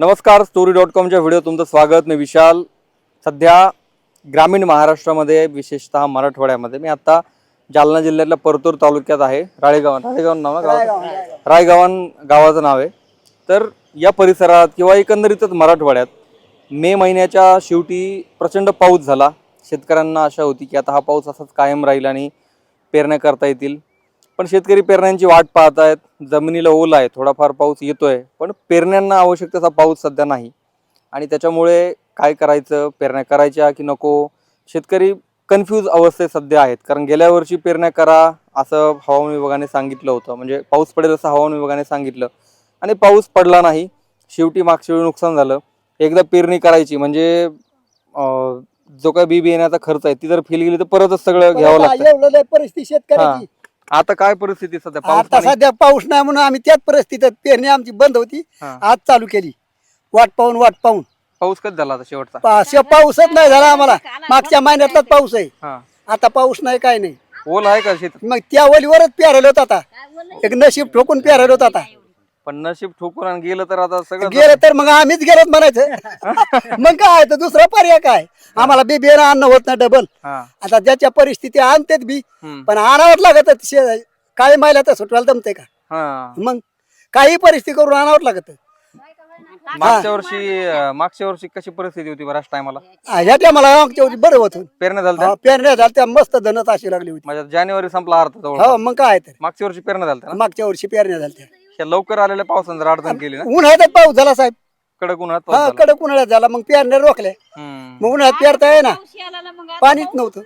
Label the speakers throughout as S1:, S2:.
S1: नमस्कार story dot कॉमच्या video तुमचं स्वागत. मी विशाल. सध्या ग्रामीण महाराष्ट्रामध्ये विशेषतः मराठवाड्यामध्ये मी आता जालना जिल्ह्यातल्या परतूर तालुक्यात आहे. राळेगाव. राळेगाव नाव ना गावाचं? रायगावन गावाचं नाव आहे. तर या परिसरात किंवा एकंदरीतच मराठवाड्यात मे महिन्याच्या शेवटी प्रचंड पाऊस झाला. शेतकऱ्यांना आशा होती की आता हा पाऊस असाच कायम राहील आणि पेरण्या करता येतील. पण शेतकरी पेरण्यांची वाट पाहत आहेत जमिनीला ओल आहे थोडाफार पाऊस येतोय पण पेरण्यांना आवश्यक तसा पाऊस सध्या नाही. आणि त्याच्यामुळे काय करायचं पेरण्या करायच्या की नको शेतकरी कन्फ्यूज अवस्थेत सध्या आहेत. कारण गेल्या वर्षी पेरण्या करा असं हवामान विभागाने सांगितलं होतं. म्हणजे पाऊस पडेल असं हवामान विभागाने सांगितलं. आणि पाऊस पडला नाही शेवटी मागच्या वेळी नुकसान झालं. एकदा पेरणी करायची म्हणजे जो काय बी बियाण्याचा खर्च आहे ती जर फेल गेली तर परतच सगळं घ्यावं लागतं.
S2: परिस्थिती शेतकऱ्याची.
S1: आता काय परिस्थिती सध्या? पाऊस
S2: आता
S1: पाणी?
S2: सध्या पाऊस नाही म्हणून आम्ही त्याच परिस्थितीत पेरणी आमची बंद होती.
S1: हा.
S2: आज चालू केली. वाट पाहून वाट पाहून.
S1: पाऊस कधी झाला आता शेवटचा?
S2: पा- शे- पाऊसच नाही झाला आम्हाला. मागच्या महिन्यातलाच पाऊस आहे.
S1: हा.
S2: आता पाऊस नाही काय नाही.
S1: ओल आहे का शेतात?
S2: मग त्या ओलीवरच पेरायला होत आता. एक नशीब ठोकून पेरायला होत आता.
S1: पण नशीब ठोकून आणि गेलं तर आता सगळं
S2: गेलं तर मग आम्हीच गेलोत म्हणायचं. मग काय तर दुसरा पर्याय काय? आम्हाला बी बियाणं अन्न होत नाही डबल
S1: हा.
S2: आता ज्याच्या परिस्थिती आणतेत बी
S1: हम्म.
S2: पण आणावंच लागत काही महिला तर सुटवायला जमते का?
S1: हा.
S2: मग काही परिस्थिती करून आणावंच लागत
S1: मागच्या वर्षी अं, मागच्या वर्षी कशी परिस्थिती होती बऱ्याच टायमाला
S2: ह्या टायमाला मागच्या वर्षी बरं होत.
S1: पेरण्या झाल्या
S2: हा, पेरण्या झाल्या त्या मस्त धनत अशी लागली होती.
S1: म्हणजे जानेवारी संपला अर्थ जवळ.
S2: हो मग काय तर.
S1: मागच्या वर्षी पेरण्या झाल्या ना?
S2: मागच्या वर्षी पेरण्या झाल्या
S1: ह्या लवकर आलेल्या पावसानं जर अडचण केली ना?
S2: उन्हाळ्यात पाऊस झाला साहेब.
S1: कडक उन्हात पाऊस
S2: हा
S1: झाला.
S2: कडक उन्हाळ्यात झाला. मग पेरण्या रोखल्या.
S1: हम्म.
S2: मग उन्हाळ्यात पेरता ये ना पाणीच नव्हतं.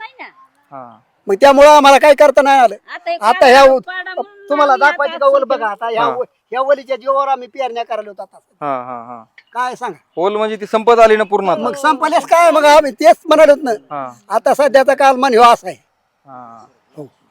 S1: हा.
S2: मग त्यामुळं आम्हाला काय करता नाही आलं. आता ह्या उ-
S3: पाडा म्हणून
S2: तुम्हाला
S3: आम्ही
S2: दाखवायचं का
S3: आता
S2: ओल बघा? आता ह्या
S1: हा.
S2: ह्या ओलीच्या जीवावर आम्ही पेरण्या करायला होतो आता.
S1: हा हा हा.
S2: काय सांगा?
S1: ओल म्हणजे ती संपत आली ना पूर्ण आता.
S2: मग संपल्यास काय? मग आम्ही तेच म्हणाल होत ना.
S1: हा.
S2: आता सध्याचा कालमान ह्यो असा आहे.
S1: हो.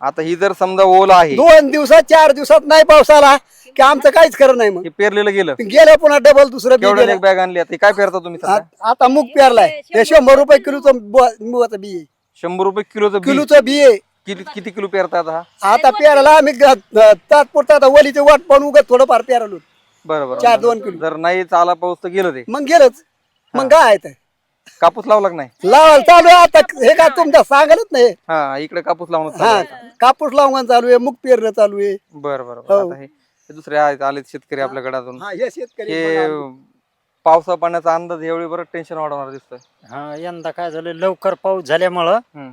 S1: आता ही जर समजा ओल आहे
S2: दोन दिवसात चार दिवसात नाही पाऊस आला की आमचं काहीच खरं नाही मग.
S1: हे पेरलेलं गेलं.
S2: गेलं पुन्हा डबल दुसरं बी गेलं.
S1: एक बॅग आणली आता? हे काय पेरता तुम्ही सध्या?
S2: आ- आता मूग पेरलाय. हे शंभर रुपये किलोचं ब- मुगाचं बी आहे.
S1: शंभर रुपये किलोचं बी
S2: किलोचं बी आहे.
S1: किती किती किलो पेरता आता हा?
S2: आता पेरायला आम्ही ग- तात्पुरता आता वलीचे वाट पण उगत थोडंफार पेरालो
S1: बरं बरं.
S2: चार दोन किलो.
S1: जर नाही आला पाऊस तर गेलं ते.
S2: मग गेलंच. मग काय आहे ते
S1: कापूस लावला का नाही?
S2: लावायला चालू आहे आता. हे काय तुमच्या सांगालच नाही.
S1: हा इकडे कापूस लावून
S2: हा कापूस लावून चालू आहे मूग पेरणं चालू आहे.
S1: बरं बरं बरं.
S2: हो.
S1: आता हे हे दुसरे आहेत आलेत शेतकरी आपल्याकडे अजून.
S2: हा हे शेतकरी
S1: हे पावसा पाण्याचा अंदाज यावेळी बरं टेन्शन वाढवणार दिसतोय.
S4: हा यंदा काय झालं लवकर पाऊस झाल्यामुळं
S1: हम्म.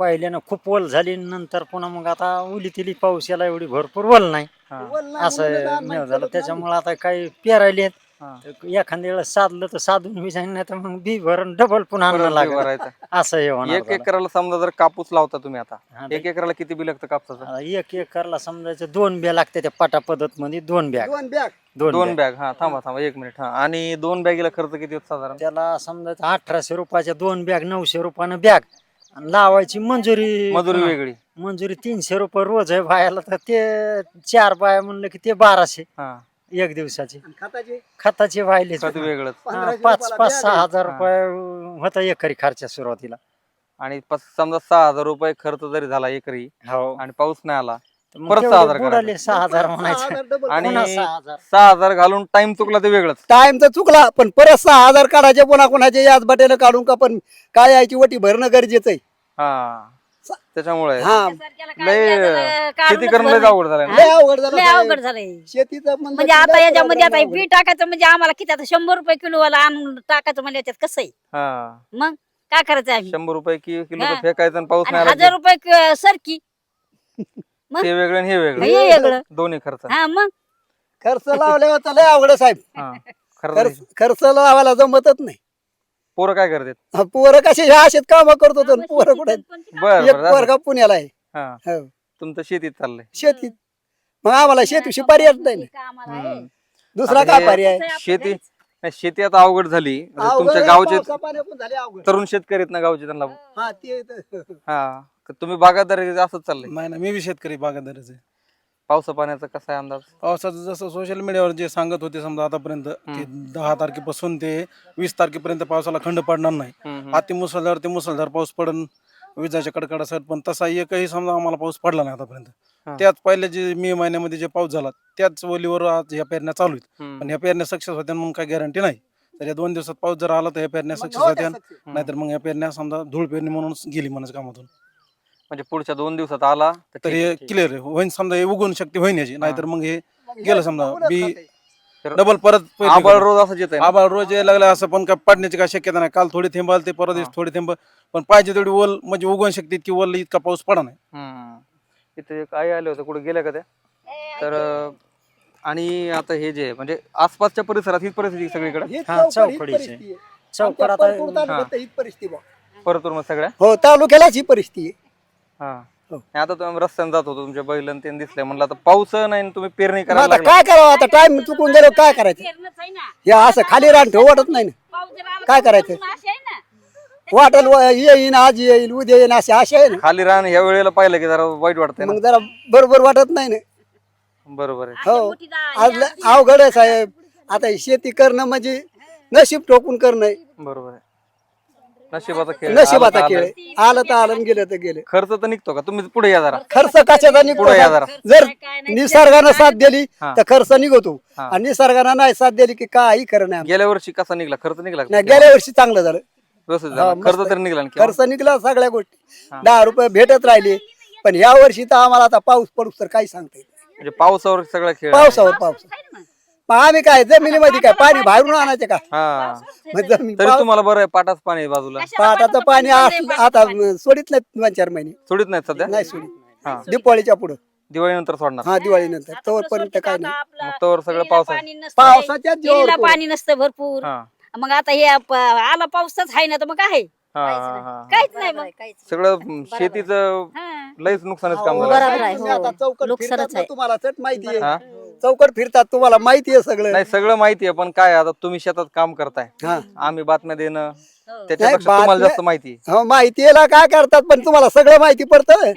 S4: पहिल्यानं खूप ओल झाली नंतर पुन्हा मग आता उली तिली पाऊस याला एवढी भरपूर ओल नाही.
S1: हा.
S4: असं मेळ झालं त्याच्यामुळे आता काही पेरायले
S1: हा.
S4: एखाद्या वेळेस साधलं तर साधून बी जाईन नाही तर मग बी भरून डबल पुन्हा
S1: परत
S4: लागेल
S1: भरायचं.
S4: असं हे होणार
S1: एक. एकराला समजा जर कापूस लावता तुम्ही आता
S4: हा,
S1: एक एकराला किती बी लागतं कापसाचं
S4: आता एक एकरला समजायचं दोन बॅग लागते त्या पाटा पद्धत मध्ये दोन बॅग
S2: दोन बॅग
S4: दोन
S1: दोन. बॅग हा थांबा थांबा एक मिनिट हा आणि दोन बॅगीला खर्च किती होतो साधारण
S4: त्याला समजायचं अठराशे रुपयाच्या दोन बॅग नऊशे रुपयानं बॅग आणि लावायची मंजुरी
S1: मजुरी. वेगळी
S4: मंजुरी तीनशे रुपये रोज आहे बायाला तर ते चार बाया म्हणलं की ते बाराशे
S1: हा
S4: एक दिवसाची.
S2: आणि खताचे?
S4: खताचे
S1: खत वेगळंच.
S2: पंधराशे
S4: पाच
S2: रुपयाला
S4: पाच सहा. हजार
S1: हा.
S4: रुपये होता एकरी खर्च सुरुवातीला.
S1: आणि पस- समजा सहा हजार रुपये खर्च जरी झाला एकरी
S4: हो.
S1: आणि पाऊस नाही आला
S4: मग
S1: परत
S4: तेवढे
S1: सहा हजार
S4: बुडाले
S1: करायचे.
S4: सहा हजार म्हणायचं.
S1: आणि
S4: पुन्हा सहा हजार.
S1: सहा हजार घालून टाइम चुकला ते वेगळंच.
S2: टाइम तर चुकला पण परत सहा हजार काढायचे कोणा कोणाचे याच बटेनं काढून का पण काय यायची वटी भरणं गरजेचं आहे.
S1: हा. त्याच्यामुळे.
S2: हा.
S1: लय शेती करणं लय अवघड झालंय ना.
S2: लय अवघड झालं
S3: लय
S2: साहेब.
S3: अवघड झालंय.
S2: शेतीचं म्हणलं
S3: म्हणजे
S2: की
S3: आता याच्यामध्ये आता
S2: अवघड
S3: बी टाकायचं म्हणजे आम्हाला किती आता शंभर रुपये किलो वाला आणून टाकायचं म्हणजे याच्यात कसं आहे?
S1: हा.
S3: मग काय करायचं आम्ही?
S1: शंभर रुपये कि किलो
S3: हा.
S1: फेकायचं आणि पाऊस
S3: आणि
S1: नाही आला
S3: हजार रुपये क- सरकी.
S1: की ते वेगळं आणि हे वेगळं.
S3: हे वेगळं.
S1: दोन्ही खर्च.
S3: हा मग?
S2: खर्च लावल्यावर तर लय अवघड आहे, साहेब.
S1: हा. खर्च
S2: खर्च खर्च लावायला जमतच नाही.
S1: पोरं काय करतात?
S2: हा, पोरं कसे ह्या असेच काम करत होतो आणि पोरं कुठे?
S1: बर
S2: एक
S1: बर
S2: पोरगा पुण्याला आहे.
S1: हा.
S2: हो.
S1: तुमचं शेतीत चाललंय.
S2: शेतीत. मग आम्हाला शेतीशी पर्याय नाही. ना.
S1: हम्म.
S2: दुसरा
S1: आता
S2: काय
S1: हे
S2: पर्याय?
S1: शेती नाही, शेती आता अवघड झाली. तुमच्या गावचे
S2: झाले अवघड.
S1: तरुण शेतकरी आहेत ना गावचे त्यांना
S2: हा. ते
S1: हा. तर तुम्ही बागायतदारी असंच चाललंय.
S5: नाही ना मी बी शेतकरी बागायतदारच आहे.
S1: पावसा पाण्याचा कसा आहे अंदाज?
S5: पावसाचं जसं सोशल मीडियावर जे सांगत होते समजा आतापर्यंत की दहा तारखेपासून ते वीस तारखेपर्यंत पावसाला खंड पडणार नाही. अति मुसळधार ते मुसळधार पाऊस पडन विजाच्या कडकडासट पण तसा एकही समजा आम्हाला पाऊस पडला नाही
S1: हा.
S5: आतापर्यंत त्याच पहिल्या जे मे महिन्यामध्ये जे पाऊस झाला त्याच ओलीवर आज ह्या पेरण्या चालू आहेत. पण ह्या पेरण्या सक्सेस होत्या म्हणून काही गॅरंटी नाही. तर या दोन दिवसात पाऊस जर आला तर ह्या पेरण्या सक्सेस होत्या. नाहीतर मग या पेरण्या समजा धूळ पेरणी म्हणून गेली म्हणायचं कामातून.
S1: म्हणजे पुढच्या दोन दिवसात आला तर
S5: हे. क्लिअर होईन समजा हे उगवून शक्ती होईन याची. नाहीतर मग हे गेलं समजा. बी डबल परत करू.
S1: रोज असंच येत
S5: आभाळ रोज यायला लागला असं पण काय पडण्याची काय शक्यता नाही. काल थोडी थेंब आले ते परत दिवस थोडी थेंब. पण पाहिजे तेवढी ओल म्हणजे उगवण शक्ती इतकी ओल इतका पाऊस पडा नाही.
S1: इथे आई आले होते कुठे गेल्या का त्या? तर आणि आता हे जे आहे, म्हणजे आसपासच्या परिसरात हीच परिस्थिती सगळीकडे?
S4: हा, चौकडीची. चौकड आता
S2: परिस्थिती
S1: परतूर मग सगळ्या?
S2: हो तालुक्यालाच ही परिस्थिती आहे.
S1: हा.
S2: हो.
S1: आता तुम्ही रस्त्याने जात होतो तुमच्या बैलन ते दिसले. म्हणलं आता पाऊस नाही आणि तुम्ही पेरणी
S2: मग
S1: करायला
S2: आता. काय करावं? आता टाइम चुकून गेलो काय करायचं. हे असं खाली राहून ठेव वाटत नाही ना. काय करायचं? वाटल व- येईन आज येईल उद्या येईन अशी आशा आहे ना.
S1: खाली राहणं ह्या वेळेला पाहिलं की जरा वाईट वाटतंय ना.
S2: मग जरा बरोबर वाटत नाही ना.
S1: बरोबर आहे.
S2: हो. आज अवघड आहे साहेब. आता ही शेती करणं म्हणजे नशीब ठोकून करणं आहे.
S1: बरोबर आहे. नशिबाचा खेळ
S2: नशिबाचा
S1: आलं तर
S2: खेळ
S1: आलं.
S2: आहे. आलं तर आलं आणि गेलं तर गेलं
S1: खर्च तर निघतो का तुम्ही पुढे या जरा
S2: खर्च कशाचा निघतो
S1: पुढे या? जरा.
S2: जर निसर्गानं साथ दिली
S1: हा.
S2: तर खर्च निघतो
S1: हा.
S2: आणि निसर्गानं नाही साथ दिली की काही खरं नाही
S1: गेल्या वर्षी कसा निघला खर्च निघला का?
S2: नाही गेल्या वर्षी चांगलं झालं
S1: व्यवस्थित
S2: हा,
S1: झाला
S2: मस्त
S1: खर्च. तरी निघला ना किंवा?
S2: खर्च निघला सगळ्या गोष्टी. दहा रुपये भेटत राहिले पण या वर्षी तर आम्हाला आता पाऊस पडूस तर काही सांगता येत नाही.
S1: म्हणजे पावसावर सगळा खेळ आहे.
S2: पावसावर पाऊस
S3: मग.
S2: मग आम्ही काय जमिनीमध्ये काय पाणी बाहेरून आणायचे का?
S1: हा.
S2: मग जमीन
S1: तरी.
S2: पाऊस-
S1: तुम्हाला बरं आहे पाटाच पाणी आहे बाजूला
S2: पाटाचं पाणी
S3: पाणी
S2: आस- आता सोडित नाही दोन चार महिने.
S1: सोडित नाही सध्या?
S2: नाही सोडित.
S1: हा.
S2: दिपावळीच्या पुढे.
S1: दिवाळीनंतर सोडणार.
S2: हा दिवाळीनंतर. तोपर्यंत काय नाही.
S1: मग तोवर सगळं
S3: विहिरीला
S1: पावसात.
S3: पाणी नसतं. पाणी भरपूर.
S1: हा.
S3: मग आता हे प- आला पाऊसच आहे ना तर मग काय
S1: हा, हा, हा.
S3: काहीच नाही मग.
S1: सगळं म, शेतीचं
S3: हा.
S1: लईच नुकसानच काम झालं.
S3: बरोबर आहे, हो.
S2: आता चौकट
S3: नुकसानच
S2: फिरतात ना,
S3: आहे.
S2: तुम्हाला चट माहिती
S1: हा?
S2: चौकट फिरतात तुम्हाला माहिती आहे सगळं
S1: नाही सगळं माहिती आहे पण काय आता तुम्ही शेतात काम करताय
S2: हा
S1: आम्ही बातम्या देणं
S3: हो.
S1: त्याच्यापेक्षा
S2: बातम्या-
S1: तुम्हाला जास्त माहिती आहे.
S2: हो माहिती आहे ना काय करतात पण तुम्हाला सगळं माहिती पडतं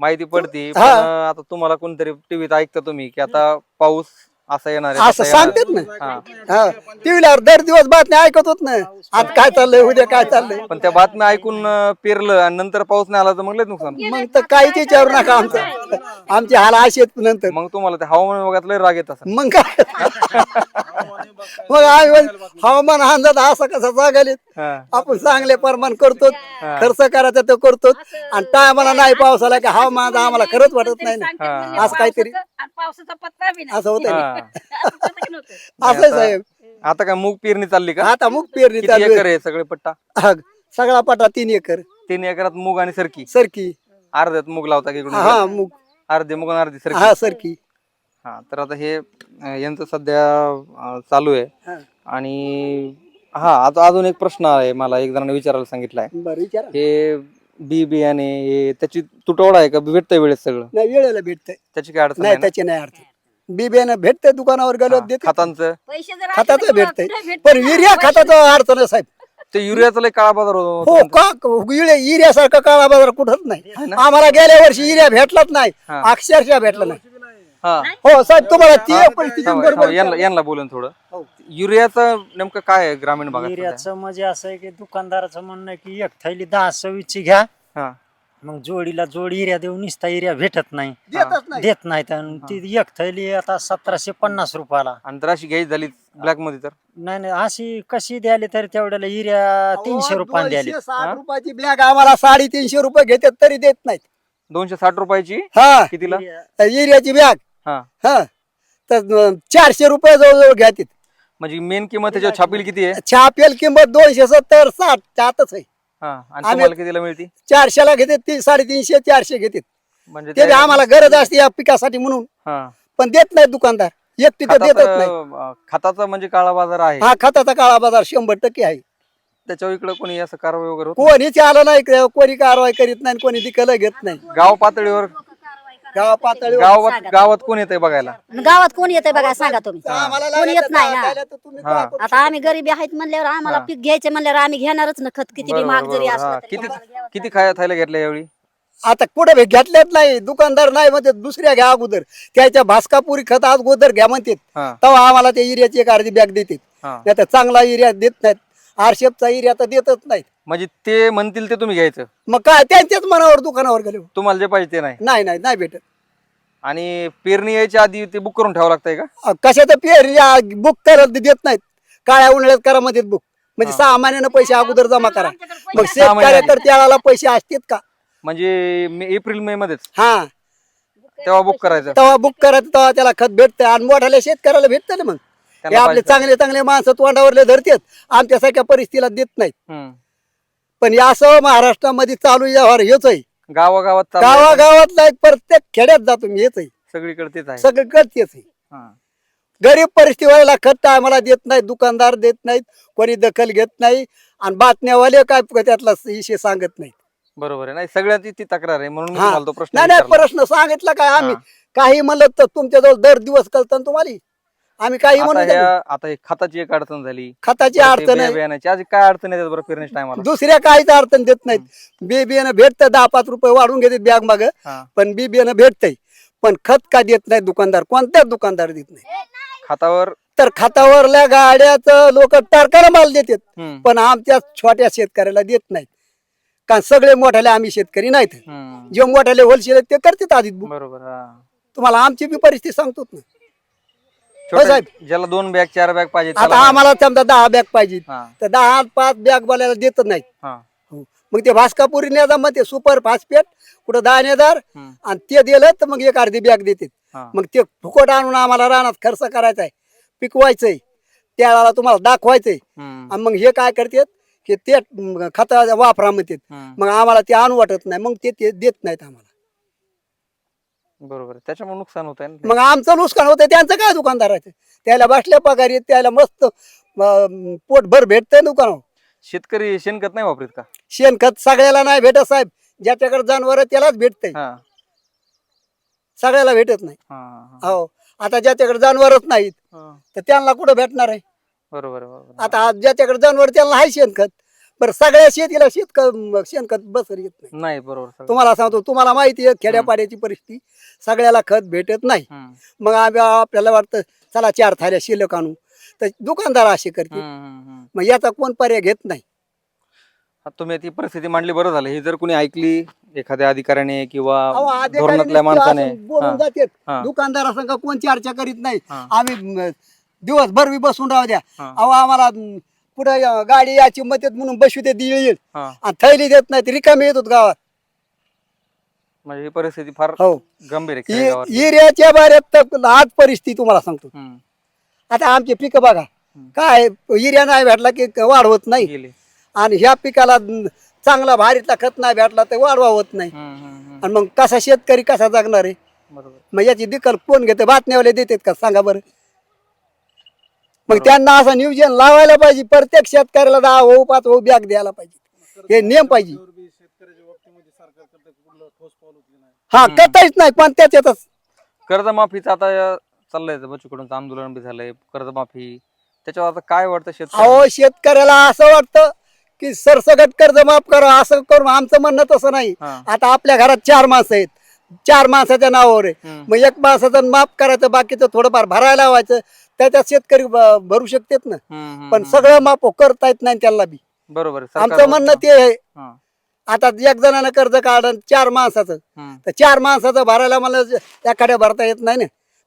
S1: माहिती पडती पण
S2: हा.
S1: आता तुम्हाला कोणतरी टीव्हीत ऐकता तुम्ही की आता पाऊस असा येणार आहे,
S2: असं
S1: येणार
S2: सांगतात
S1: आहे.
S2: ना.
S1: हा.
S2: हा. दर दिवस बातम्या ऐकत होत ना आज काय चाललंय उद्या काय चाललंय?
S1: पण त्या बातम्या ऐकून अं, पेरलं आणि नंतर पाऊस नाही आला तर मग लय नुकसान.
S2: मग तर काहीच विचारू नका आमचं. आमचे हाल असे आहेत नंतर.
S1: मग तुम्हाला ते हवामान विभागात लय राग येत असेल.
S2: मग काय? मग आम्ही म्हण- हवामान अंदाज असा कसा सांगायला
S1: हा.
S2: आपण चांगले प्रमाण करतो खर्च करायचा तो करतो आणि टायमाला नाही पाऊस आला की हवामान आम्हाला खरंच वाटत नाही ना. असं काहीतरी-
S3: पावसाचं आणि पावसाचा पत्ता बी नाही.
S2: असं होतंय ना.
S1: हा.
S3: असं कधी नव्हतं.
S2: असं आहे साहेब.
S1: आता काय मूग पेरणी चालली का?
S2: आता मग पेरणी
S1: किती
S2: चालू
S1: एकर
S2: आहे
S1: आहे सगळे पट्टा?
S2: हा, सगळा पटा तीन एकर.
S1: तीन एकरात मूग आणि सरकी.
S2: सरकी.
S1: अर्ध्यात मूग लावता की इकडून?
S2: हा मुग.
S1: अर्धे मूग आणि अर्धी सरकी.
S2: हा सरकी.
S1: हा तर आता हे अं, यांचं सध्या अं, चालू आहे.
S2: हा.
S1: आणि हा आता अजून एक प्रश्न आहे मला एक जणांनी विचारायला सांगितलाय.
S2: बरं विचारा.
S1: हे बी बियाणे हे त्याची तुटवडा आहे का? भेटतंय वेळेत सगळं?
S2: नाही वेळेला भेटतंय.
S1: त्याची काय अडचण
S2: नाही
S1: नाही ना?
S2: त्याची नाही अर्थ बिबियानं भेटतंय दुकानावर गेलो
S1: हा,
S2: देते.
S1: खतांचं?
S3: पैसे जर असले
S2: खताचं
S3: तर
S2: भेटतंय.
S3: भेटतं
S2: पण
S3: ना?
S2: युरिया
S3: पैसे-
S2: खताचं अडचण आहे साहेब.
S1: ते युरियाचा लय काळा बाजार होतो.
S2: हो का? युरिया युरियासारखा काळा बाजार कुठंच नाही. आम्हाला गेल्या वर्षी युरिया भेटलाच नाही.
S1: हा.
S2: अक्षरशः भेटला नाही.
S1: हा.
S2: हो साहेब तुम्हाला ती
S1: हा,
S2: परिस्थिती
S1: थांबा,
S2: बरोबर
S1: थांबा, यांना यांना बोलून थोडं. युरियाचं नेमकं काय आहे ग्रामीण भागात सध्या?
S4: एरियाचं म्हणजे असं आहे की दुकानदाराचं म्हणणं आहे की एक थैली दहा सव्वीसची घ्या.
S1: हा.
S4: मग जोडीला जोड एरिया देऊन निसता एरिया भेटत नाही.
S2: देतच नाही.
S4: देत नाहीत आणि ती एक थैली आता सतराशे पन्नास रुपयाला.
S1: आणि जर अशी घ्यायची झाली ब्लॅकमध्ये तर?
S4: नाही नाही अशी कशी द्याली तरी तेवढ्याला एरिया तीनशे रुपयाला द्याली
S2: दोनशे साठ रुपयाची बॅग आम्हाला साडेतीनशे रुपये घेतात तरी देत नाहीत.
S1: दोनशे साठ रुपयाची?
S2: हा.
S1: कितीला?
S2: युरियाची बॅग
S1: हा.
S2: हा. तर चारशे रुपये जवळजवळ घ्यातील
S1: म्हणजे मेन किंमत त्याच्यावर छापील किती आहे?
S2: छापेल किंमत दोनशे सत्तर साठ त्यातच आहे.
S1: हा. आणि
S2: आम्ही-
S1: तुम्हाला कितीला मिळती?
S2: चारशेला घेते ती साडेतीनशे चारशे घेतात
S1: म्हणजे
S2: ते बी
S1: त्या-
S2: आम्हाला गरज असते या पिकासाठी म्हणून.
S1: हा.
S2: पण देत नाहीत दुकानदार. एकटी तर देतच नाही
S1: खताचं अं, खताचा म्हणजे काळा बाजार आहे.
S2: हा खताचा काळा बाजार शंभर टक्के आहे.
S1: त्याच्यावर इकडे कोणी असं कारवाई वगैरे होत
S2: कोणीच आलं नाही कोणी कारवाई करीत नाही कोणी दिकलं घेत नाही
S1: नाही? गाव पातळीवर
S2: गावा पातळीवर
S1: गावात गावात कोण येतंय बघायला?
S3: गावात कोण येतंय बघा सांगा तुम्ही.
S2: आम्हाला
S3: कोणी येत नाही ना.
S1: हा.
S3: आता आम्ही गरीबी आहेत म्हणल्यावर आम्हाला
S1: हा.
S3: पीक घ्यायचे म्हणल्यावर आम्ही घेणारच ना खत किती बी
S1: बरोबर,
S3: महाग जरी
S1: बरोबर.
S3: असलं
S1: हा.
S3: तरी.
S1: किती
S3: आम्हाला घ्यावंच
S1: किती खाया थायला घेतल्या यावेळी?
S2: आता कुठे भे- घेतल्यात नाही दुकानदार नाही म्हणते दुसऱ्या घ्या अगोदर. त्याच्या भास्कापुरी खत अगोदर घ्या म्हणतात
S1: हा.
S2: तेव्हा आम्हाला त्या युरियाची एक अर्धी बॅग देतात
S1: हा.
S2: नाही तर चांगला युरिया देत नाहीत. आरशेपचा एरिया तर देतच नाहीत.
S1: म्हणजे ते म्हणतील ते तुम्ही घ्यायचं.
S2: मग काय त्यांच्याच मनावर दुकानावर गेले
S1: तुम्हाला जे पाहिजे ते नाही.
S2: नाही नाही नाही भेटत.
S1: आणि पेरणी यायच्या आधी ते बुक करून ठेवावं लागतंय का?
S2: अ, कशाचं पेर बुक करत देत नाहीत. काळ्या उन्हाळ्यात करा मध्ये बुक म्हणजे
S1: हा.
S2: सहा महिन्यानं पैसे अगोदर जमा करा. मग
S1: सहा
S2: तर त्याला पैसे असतात का?
S1: म्हणजे मे एप्रिल मे मध्येच.
S2: हा.
S1: तेव्हा बुक करायचं.
S2: तेव्हा बुक करायचं तेव्हा त्याला खत भेटतं आणि मोठ्याला शेतकऱ्याला भेटतं ना मग. हे आपले. चांगले चांगले माणसं तोंडावरले धरतात आमच्यासारख्या परिस्थितीला देत नाहीत. पण हे असं महाराष्ट्रामध्ये चालू व्यवहार हेच आहे
S1: गावागावात.
S2: गावागावातला एक प्रत्येक खेड्यात जातो मी हेच आहे
S1: सगळीकडे तेच आहे
S2: सगळीकडे तेच आहे
S1: हा.
S2: गरीब परिस्थितीवाल्याला खत आम्हाला देत नाहीत दुकानदार देत नाहीत कोणी दखल घेत नाही आणि बातम्यावाले काय त्यातला विषय सांगत नाहीत
S1: बरोबर आहे नाही सगळ्यांची ती तक्रार आहे म्हणून मी
S2: हा.
S1: तुम्हाला तो प्रश्न
S2: नाही नाही
S1: विचारला.
S2: प्रश्न सांगितला काय आम्ही
S1: हा.
S2: काही म्हणलं तर तुमच्याजवळ दर दिवस कळतं ना तुम्हाला आम्ही काही
S1: आता
S2: म्हणून.
S1: ह्या आता हे खताची एक अडचण झाली.
S2: खताची
S1: ते
S2: अडचण
S1: बिया
S2: आहे.
S1: बियाण्याची. आज काय अडचण येतात बरं पेरणीच्या टायमाला
S2: दुसऱ्या काहीच अडचण देत नाहीत. बी बियाणं भेटतं दहा पाच रुपये वाढून घेतात बॅग माग. पण बी बियाणं भेटतंय. पण खत का देत नाही दुकानदार? कोणत्याच दुकानदार देत नाही
S1: खतावर?
S2: तर खतावरल्या गाड्याच लोक टारकाला माल देतात.
S1: हम्म,
S2: पण आमच्या छोट्या शेतकऱ्याला देत नाहीत. कारण सगळे मोठ्याले आम्ही शेतकरी नाहीत.
S1: हम्म.
S2: जे मोठ्याले होलसेल आहेत ते करतात आधीच बुक
S1: बरोबर हा.
S2: तुम्हाला आमची बी परिस्थिती सांगतो ना.
S1: छोटे-
S2: साहेब.
S1: ज्याला दोन बॅग चार बॅग पाहिजे
S2: आता
S1: त्याला-
S2: आम्हाला समजा दहा बॅग पाहिजे.
S1: हा,
S2: तर दहा पाच बॅग बोलायला देत नाहीत
S1: हा.
S2: हो. मग ते भास्कापुरी नेदा मग ते सुपर फास्फेट कुठं दाणेदार
S1: हम्म,
S2: आणि ते दिलं तर मग एक अर्धी बॅग देतात
S1: हा.
S2: मग ते फुकट आणून आम्हाला रानात खर्च करायचा आहे पिकवायचंय. त्याला तुम्हाला दाखवायचंय.
S1: हम्म,
S2: आणि मग हे काय करतात की ते खता वापरा म्हणतात
S1: हम्म.
S2: मग आम्हाला ते आणू वाटत नाही. मग ते ते देत नाहीत आम्हाला.
S1: बरोबर. त्याच्यामुळे नुकसान होत आहे.
S2: मग आमचं नुकसान होतं त्यांचं काय दुकानदाराचं त्याला बसल्या पगार येत त्याला मस्त अं, पोटभर भेटतंय दुकान
S1: शेतकरी शेणखत नाही वापरीत का?
S2: शेणखत सगळ्याला नाही भेटत साहेब. ज्याच्याकडे जनावर त्यालाच भेटतंय.
S1: हा,
S2: सगळ्याला भेटत नाही.
S1: हा, हा,
S2: हो. आता ज्याच्याकडे जनावरच नाहीत
S1: हा.
S2: तर त्यांना कुठं भेटणार आहे?
S1: बरोबर.
S2: आता आज ज्याच्याकडे जनावर त्याला आहे शेणखत. बरं सगळ्या शेतीला शेतक शेणखत बसर येत नाही.
S1: नाही बरोबर.
S2: तुम्हाला सांगतो तुम्हाला माहिती आहे खेड्यापाड्याची परिस्थिती सगळ्याला खत भेटत नाही. मग आम्ही आपल्याला वाटतं चला चार थाऱ्या शिल्लक आणू. तर दुकानदार असे करते. मग याचा कोण पर्याय घेत नाही.
S1: तुम्ही ती परिस्थिती मांडली बरं झालं. ही जर कोणी ऐकली एखाद्या अधिकाऱ्याने किंवा धोरणातल्या माणसाने.
S2: बोलून संग कोण चर्चा करीत नाही. आम्ही दिवसभर बसून राहू द्या. अहो आम्हाला पुढे गाडी याची मदत म्हणून बसू ते दिळ येईल.
S1: हा.
S2: आणि थैली देत नाही रिकामी येत होत गावात.
S1: म्हणजे ही परिस्थिती फार
S2: हो.
S1: गंभीर आहे
S2: इ-
S1: खेडेगावातली.
S2: इऱ्याच्या बाऱ्यात तर आज परिस्थिती तुम्हाला सांगतो.
S1: हम्म,
S2: आता आमची पिकं बघा. काय इऱ्या नाही भेटला की वाढ होत नाही.
S1: गेली.
S2: आणि ह्या पिकाला न, चांगला भारीतला खत नाही भेटला तर वाढवा होत नाही.
S1: हम्म, हम्म, हम्म.
S2: आणि मग कसा शेतकरी कसा जगणार आहे?
S1: बरोबर.
S2: मग याची दखल कोण घेते? बातम्यावाले देतात का? सांगा बरं. मग त्यांना असं नियोजन लावायला पाहिजे प्रत्येक शेतकऱ्याला दहा हो पाच हो बॅग द्यायला पाहिजे. हे नियम पाहिजे. हा करताच नाही पण त्याच्यातच
S1: कर्जमाफीचं आता चाललंय बच्चूकडून आंदोलन बी झालंय कर्जमाफी. त्याच्यावर आता काय वाटतं शेतकरी
S2: अहो शेतकऱ्याला असं वाटतं की सरसगट कर्ज माफ करा असं करून आमचं म्हणणं तसं नाही.
S1: हा.
S2: आता आपल्या घरात चार माणसं आहेत. चार माणसाच्या नावावर आहे.
S1: हम्म.
S2: मग एक माणसाचं माफ करायचं बाकीचं थोडंफार भरायला लावायचं. त्याच्यात शेतकरी ब- भरू शकतात ना.
S1: हम्म, हम्म,
S2: पण
S1: हम्म.
S2: सगळं माफ करता येत नाही त्याला बी.
S1: बरोबर.
S2: आमचं म्हणणं ते आहे.
S1: हा.
S2: आता एक जणानं कर्ज काढलं चार माणसाचं.
S1: हम्म,
S2: तर चार माणसाचं भरायला मला एखाद्या भरता येत नाही ना.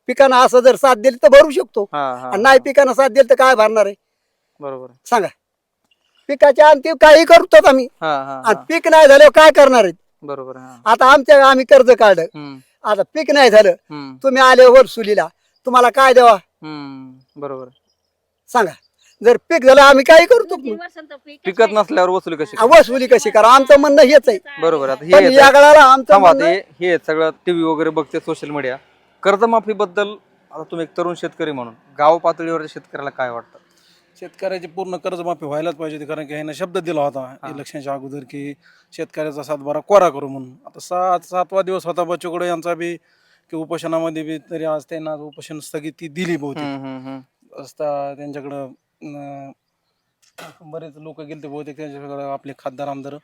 S2: पिकानं असं जर साथ दिली तर भरू शकतो.
S1: हा, हा,
S2: आणि नाही पिकानं साथ दिली तर काय भरणार आहे?
S1: बरोबर.
S2: सांगा. पिकाच्या अंती काही करतो आम्ही.
S1: हा, हा,
S2: आणि
S1: हा.
S2: पीक नाही झाल्यावर काय करणार
S1: बरोबर आहे, हा.
S2: आता आमच्या आम्ही कर्ज काढलं.
S1: हम्म,
S2: आता पीक नाही झालं.
S1: हम्म,
S2: तुम्ही आले वरसुलीला. तुम्हाला काय द्यावा?
S1: हम्म, बरोबर.
S2: सांगा. जर पीक झालं आम्ही काही करतो
S3: पीक
S1: पिकत नसल्यावर वसुली कशी
S2: वसुली कशी करा? आमचं म्हणणं हेच आहे.
S1: बरोबर. आता
S2: पण
S1: हे
S2: या काळाला आमचं
S1: थांबा
S2: म्हणणं
S1: ते हे सगळं टीव्ही वगैरे बघते सोशल मीडिया कर्जमाफी बद्दल आता तुम्ही एक तरुण शेतकरी म्हणून गाव पातळीवरच्या शेतकऱ्याला काय वाटतं?
S5: शेतकऱ्याची पूर्ण कर्जमाफी व्हायलाच पाहिजे होती कारण की ह्यानं शब्द दिला होता इलेक्शनच्या अगोदर की शेतकऱ्याचा सातबारा कोरा करू म्हणून. आता सात सातवा दिवस होता बच्चूकडे यांचा बी की उपोषणामध्ये बी तरी आज त्यांना उपोषण स्थगिती दिली बहुतेक. असता त्यांच्याकडं अं, बरेच लोक गेलते बहुतेक त्यांच्याकडे आपले खासदार आमदार.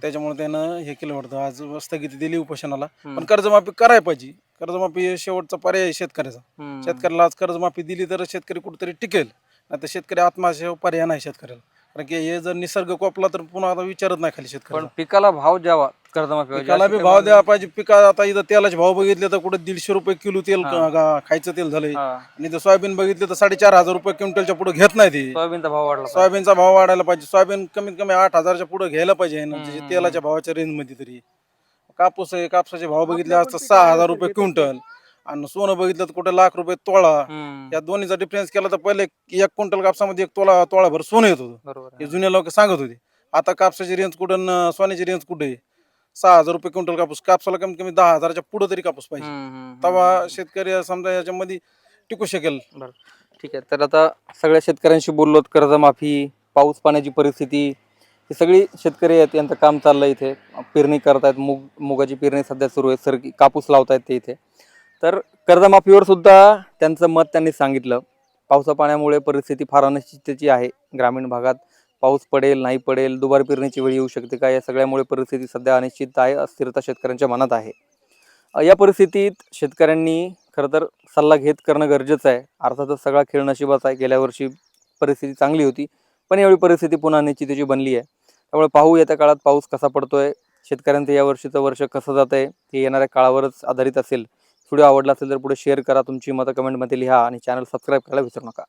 S5: त्याच्यामुळे त्यानं हे केलं वाटतं. आज स्थगिती दिली उपोषणाला. पण कर्जमाफी करायला पाहिजे. कर्जमाफी हे शेवटचा पर्याय आहे शेतकऱ्याचा. शेतकऱ्याला आज कर्जमाफी दिली तर शेतकरी कुठेतरी टिकेल. तर शेतकरी आत्महत्या पर्याय नाही शेतकऱ्याला. कारण की हे जर निसर्ग कोपला तर पुन्हा आता विचारत नाही खाली शेतकरी
S1: पण पिकाला भाव द्यावा कर्जमाफी
S5: पिकाला बी भाव द्यावा पाहिजे. पिका आता इथं तेलाचे भाव बघितले तर कुठे दीडशे रुपये किलो तेल. गा- खायचं तेल झालंय. आणि इथं सोयाबीन बघितले तर साडेचार हजार रुपये क्विंटलच्या पुढे घेत नाही ती.
S1: सोयाबीनचा भाव वाढला पाहिजे.
S5: सोयाबीनचा भाव वाढायला पाहिजे. सोयाबीन कमीत कमी आठ हजारच्या पुढे घ्यायला पाहिजे. ना. म्हणजे तेलाच्या भावाच्या रेंजमध्ये तरी. कापूस आहे कापसाचे भाव बघितले असता सहा हजार रुपये क्विंटल. आणि सोनं बघितलं तर कुठे लाख रुपये तोळा.
S1: हम्म.
S5: या दोन्हीचा डिफरन्स केला तर पहिले एक क्विंटल कापसामध्ये एक तोळा तोळाभर सोनं येत होतं.
S1: बरोबर
S5: हे
S1: आहे.
S5: जुने लोक सांगत होते. आता कापसाची रेंज कुठं सोन्याची रेंज कुठे? आहे? सहा हजार रुपये क्विंटल कापूस. कापसाला कमीत कमी दहा हजाराच्या पुढे तरी कापूस पाहिजे.
S1: हम्म, हम्म, हम्म.
S5: तेव्हा शेतकरी समजा याच्यामध्ये टिकू शकेल.
S1: ठीक आहे. तर आता सगळ्या शेतकऱ्यांशी बोललो कर्जमाफी पाऊस पाण्याची परिस्थिती ही सगळी शेतकरी आहेत यांचं काम चाललंय इथे. पेरणी करतायत मूग मुगाची पेरणी सध्या सुरू आहे. सर कापूस लावतायत ते इथे. तर कर्जमाफीवर सुद्धा त्यांचं मत त्यांनी सांगितलं. पावसा पाण्यामुळे परिस्थिती फार अनिश्चिततेची आहे. ग्रामीण भागात पाऊस पडेल नाही पडेल दुबार पेरणीची वेळ येऊ शकते का? या सगळ्यामुळे परिस्थिती सध्या अनिश्चित आहे अस्थिरता शेतकऱ्यांच्या मनात आहे. या परिस्थितीत शेतकऱ्यांनी खरं तर सल्ला घेत करणं गरजेचं आहे. अर्थातच सगळा खेळ नशिबाचा आहे. गेल्या वर्षी परिस्थिती चांगली होती पण यावेळी परिस्थिती पुन्हा अनिश्चितेची बनली आहे. त्यामुळे पाहू येत्या काळात पाऊस कसा पडतोय शेतकऱ्यांचं या वर्षीचं वर्ष कसं जात आहे हे येणाऱ्या काळावरच आधारित असेल. व्हिडिओ आवडला असेल तर पुढे शेअर करा. तुमची मतं कमेंटमध्ये लिहा आणि चॅनल सबस्क्राईब करायला विसरू नका.